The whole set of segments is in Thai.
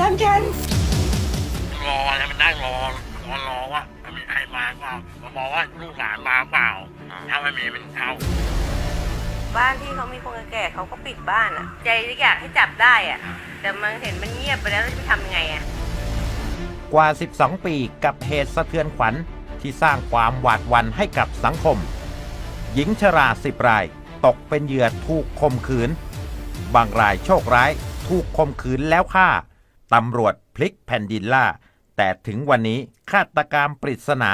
ทำฉันรออะไรมันได้รอรอรอว่าจะมีใครมาเปล่ามาบอกว่าลูกหลานมาเปล่าถ้าไม่มีเป็นเข้าบ้านที่เขามีคนแก่เขาก็ปิดบ้านอะ ใจอยากให้จับได้อะ แต่มันเห็นมันเงียบไปแล้วจะไปทำยังไงอะกว่า 12 ปีกับเหตุสะเทือนขวัญที่สร้างความหวาดหวั่นให้กับสังคม หญิงชราสิบราย ตกเป็นเหยื่อถูกข่มขืน บางรายโชคร้าย ถูกข่มขืนแล้วฆ่า ตำรวจพลิกแผ่นดินล่า แต่ถึงวันนี้ฆาตกรรมปริศนา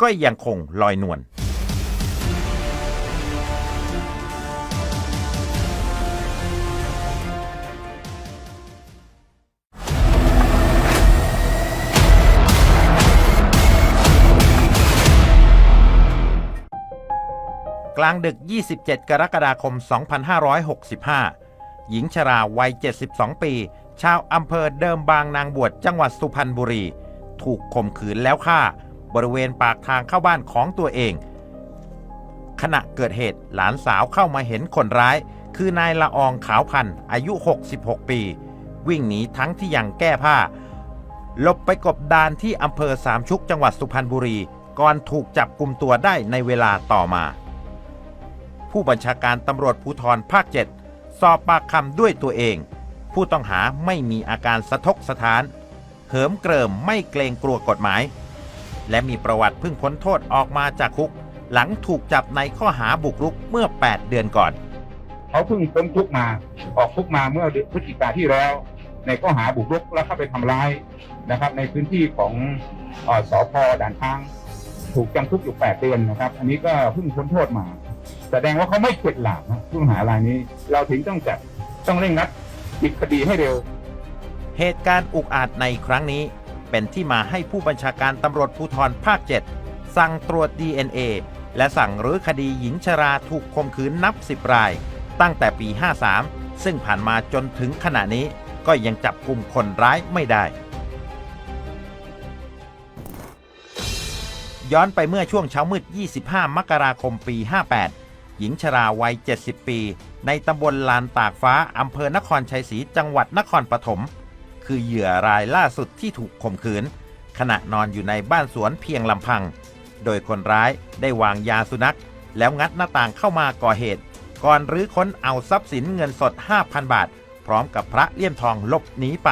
ก็ยังคงลอยนวลกลางดึก 27 กรกฎาคม 2565 หญิงชราวัย 72 ปี ชาวอำเภอเดิมบางนางบวชจังหวัดสุพรรณบุรี ถูกข่มขืนแล้วฆ่า บริเวณปากทางเข้าบ้านของตัวเอง ขณะเกิดเหตุหลานสาวเข้ามาเห็นคนร้าย คือนายละอองขาวพันธ์อายุ 66 ปี วิ่งหนีทั้งที่ยังแก้ผ้าหลบไปกบดานที่อำเภอสามชุกจังหวัดสุพรรณบุรี ก่อนถูกจับกลุ่มตัวได้ในเวลาต่อมา ผู้บัญชาการตำรวจภูธรภาค 7 สอบปากคำด้วยตัวเอง ผู้ต้องหาไม่มีอาการสะทกสะท้าน เหิมเกริมไม่เกรงกลัวกฎหมาย และมีประวัติเพิ่งพ้นโทษออกมาจากคุก หลังถูกจับในข้อหาบุกรุกเมื่อ 8 เดือนก่อน เขาเพิ่งพ้นคุกมา ออกคุกมาเมื่อเดือนพฤศจิกาที่แล้ว ในข้อหาบุกรุกและเข้าไปทำร้ายนะครับ ในพื้นที่ของเออสพด่านช้าง ถูกจำคุกอยู่ 8 เดือนนะครับ อันนี้ก็เพิ่งพ้นโทษมา แสดงว่าเขาไม่เข็ดหลาบนะผู้ต้องหารายนี้ เราถึงต้องจับต้องเร่งรัด ปิดคดีให้เร็ว เหตุการณ์อุกอาจในครั้งนี้ เป็นที่มาให้ผู้บัญชาการตำรวจภูธรภาค 7 สั่งตรวจ DNA และสั่งรื้อคดีหญิงชราถูกข่มขืนนับ 10 ราย ตั้งแต่ปี 53 ซึ่งผ่านมาจนถึงขณะนี้ก็ยังจับกลุ่มคนร้ายไม่ได้ ย้อนไปเมื่อช่วงเช้ามืด 25 มกราคมปี 58 หญิงชราวัย 70 ปี ในตำบลลานตากฟ้าอำเภอนครชัยศรีจังหวัดนครปฐมคือเหยื่อรายล่าสุดที่ถูกข่มขืน ขณะนอนอยู่ในบ้านสวนเพียงลำพัง โดยคนร้ายได้วางยาสุนัข แล้วงัดหน้าต่างเข้ามาก่อเหตุ ก่อนรื้อค้นเอาทรัพย์สินเงินสด 5,000 บาท พร้อมกับพระเลี่ยมทองหลบหนีไป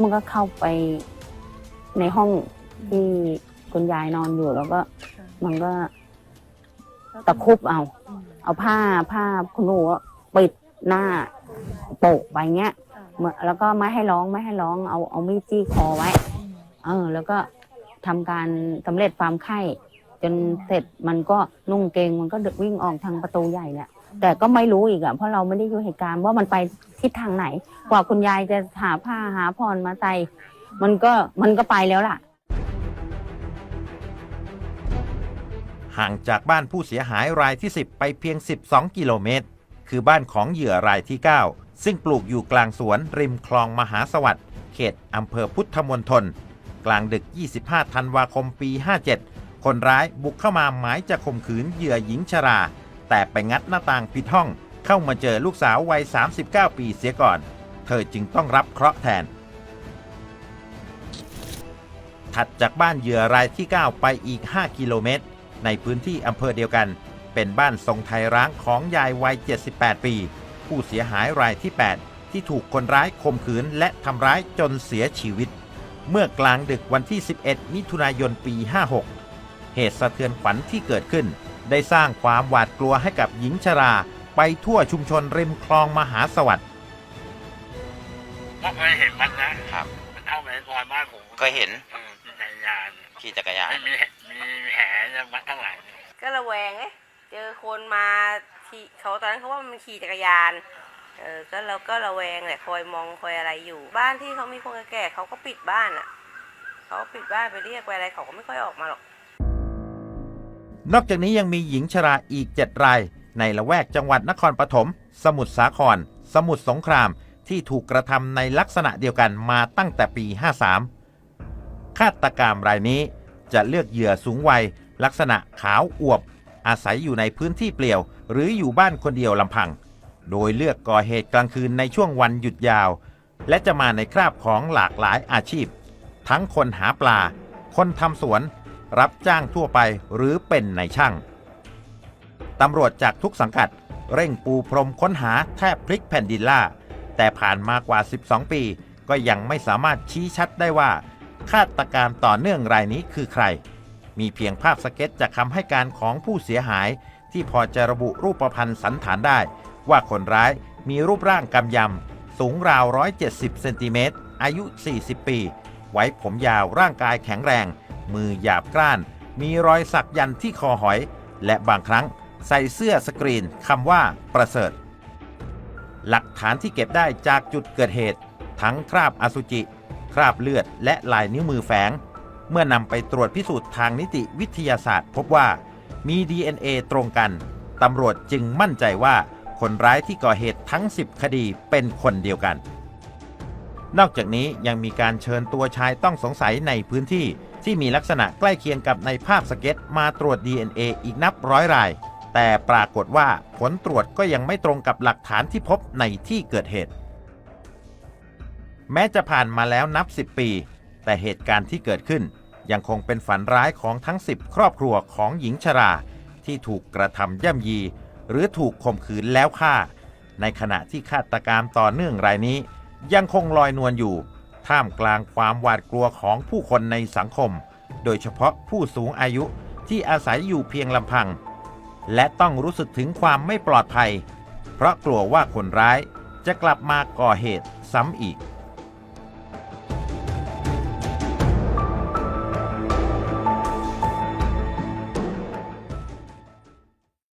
มันก็เข้าไปในห้องที่คุณยายนอนอยู่แล้วก็มันก็ตะคุบเอา เอาผ้าผ้าคุณหนูอะปิดหน้าโปะไปเงี้ยเหมือนแล้วก็ไม่ให้ร้องไม่ให้ร้องเอาเอามีดจี้คอไว้ เออ แล้วก็ทำการสำเร็จความไข้ จนเสร็จมันก็นุ่งเกงมันก็เดึกวิ่งออกทางประตูใหญ่เนี่ยแต่ก็ไม่รู้อีกอะเพราะเราไม่ได้อยู่เหตุการณ์ว่ามันไปทิศทางไหน กว่าคุณยายจะหาผ้าหาผ่อนมาใส่มันก็มันก็ไปแล้วล่ะ ห่างจากบ้านผู้เสียหายรายที่ 10 ไปเพียง 12 กิโลเมตร คือบ้านของเหยื่อรายที่ 9 ซึ่งปลูกอยู่กลางสวนริมคลองมหาสวัสดิ์เขตอำเภอพุทธมณฑลกลางดึก 25 ธันวาคมปี 57 คนร้ายบุกเข้ามาหมายจะข่มขืนเหยื่อหญิงชรา แต่ไปงัดหน้าต่างผิดห้อง เข้ามาเจอลูกสาววัย 39 ปีเสียก่อน เธอจึงต้องรับเคราะห์แทน ถัดจากบ้านเหยื่อรายที่ 9 ไปอีก 5 กิโลเมตร ในพื้นที่อำเภอเดียวกัน เป็นบ้านทรงไทยร้างของยายวัย 78 ปี ผู้เสียหายรายที่ 8 ที่ถูกคนร้ายข่มขืนและทำร้ายจนเสียชีวิต เมื่อกลางดึกวันที่ 11 มิถุนายนปี 56 เหตุสะเทือนขวัญที่เกิดขึ้น ได้สร้างความหวาดกลัวให้กับหญิงชราไปทั่วชุมชนริมคลองมหาสวัสดิ์ก็เคยเห็นมันนะครับ มันเข้าไปในซอยบ้านผมเคยเห็นเออมีจักรยานขี่จักรยาน ไม่มีมีแผล จะมัดข้างหลังก็ระแวงเอ๊ะเจอคนมาขี่เขาตอนนั้นเขาว่ามันขี่จักรยานเออก็เราก็ระแวงแหละคอยมองคอยอะไรอยู่ บ้านที่เขามีคนแก่เขาก็ปิดบ้านอะเขาปิดบ้านไปเรียกไปอะไรเขาก็ไม่ค่อยออกมาหรอกนอกจากนี้ยังมีหญิงชราอีก 7 ราย ในละแวกจังหวัดนครปฐมสมุทรสาคร สมุทรสงคราม ที่ถูกกระทำในลักษณะเดียวกันมาตั้งแต่ปี 53 ฆาตกรรมรายนี้จะเลือกเหยื่อสูงวัย ลักษณะขาวอวบ อาศัยอยู่ในพื้นที่เปลี่ยว หรืออยู่บ้านคนเดียวลำพัง โดยเลือกก่อเหตุกลางคืนในช่วงวันหยุดยาว และจะมาในคราบของหลากหลายอาชีพ ทั้งคนหาปลา คนทำสวน รับจ้างทั่วไปหรือเป็นในายช่างตำรวจจากทุกสังกัด เร่งปูพรมค้นหาแทบพลิกแผ่นดินล่า แต่ผ่านมากว่า 12 ปี ก็ยังไม่สามารถชี้ชัดได้ว่าฆาตกรรมต่อเนื่องรายนี้คือใคร มีเพียงภาพสเก็ตจากคำให้การของผู้เสียหาย ที่พอจะระบุรูปพันธ์สันฐานได้ ว่าคนร้ายมีรูปร่างกำยำ สูงราว 170 เซนติเมตร อายุ 40 ปี ไว้ผมยาวร่างกายแข็งแรง มือหยาบกร้าน มีรอยสักยันที่คอหอย และบางครั้งใส่เสื้อสกรีนคำว่าประเสริฐ หลักฐานที่เก็บได้จากจุดเกิดเหตุ ทั้งคราบอสุจิ คราบเลือดและลายนิ้วมือแฝง เมื่อนำไปตรวจพิสูจน์ทางนิติวิทยาศาสตร์ พบว่ามี DNA ตรงกัน ตำรวจจึงมั่นใจว่าคนร้ายที่ก่อเหตุทั้ง 10 คดีเป็นคนเดียวกัน นอกจากนี้ยังมีการเชิญตัวชายต้องสงสัยในพื้นที่ที่มีลักษณะใกล้เคียงกับในภาพสเก็ตมาตรวจ DNA อีกนับร้อยราย แต่ปรากฏว่าผลตรวจก็ยังไม่ตรงกับหลักฐานที่พบในที่เกิดเหตุ แม้จะผ่านมาแล้วนับ 10 ปี แต่เหตุการณ์ที่เกิดขึ้น ยังคงเป็นฝันร้ายของทั้ง 10 ครอบครัวของหญิงชรา ที่ถูกกระทำย่ำยี หรือถูกข่มขืนแล้วฆ่า ในขณะที่ฆาตกรรมต่อเนื่องรายนี้ ยังคงลอยนวลอยู่ ท่ามกลางความหวาดกลัวของผู้คนในสังคม โดยเฉพาะผู้สูงอายุที่อาศัยอยู่เพียงลำพัง และต้องรู้สึกถึงความไม่ปลอดภัย เพราะกลัวว่าคนร้ายจะกลับมาก่อเหตุซ้ำอีก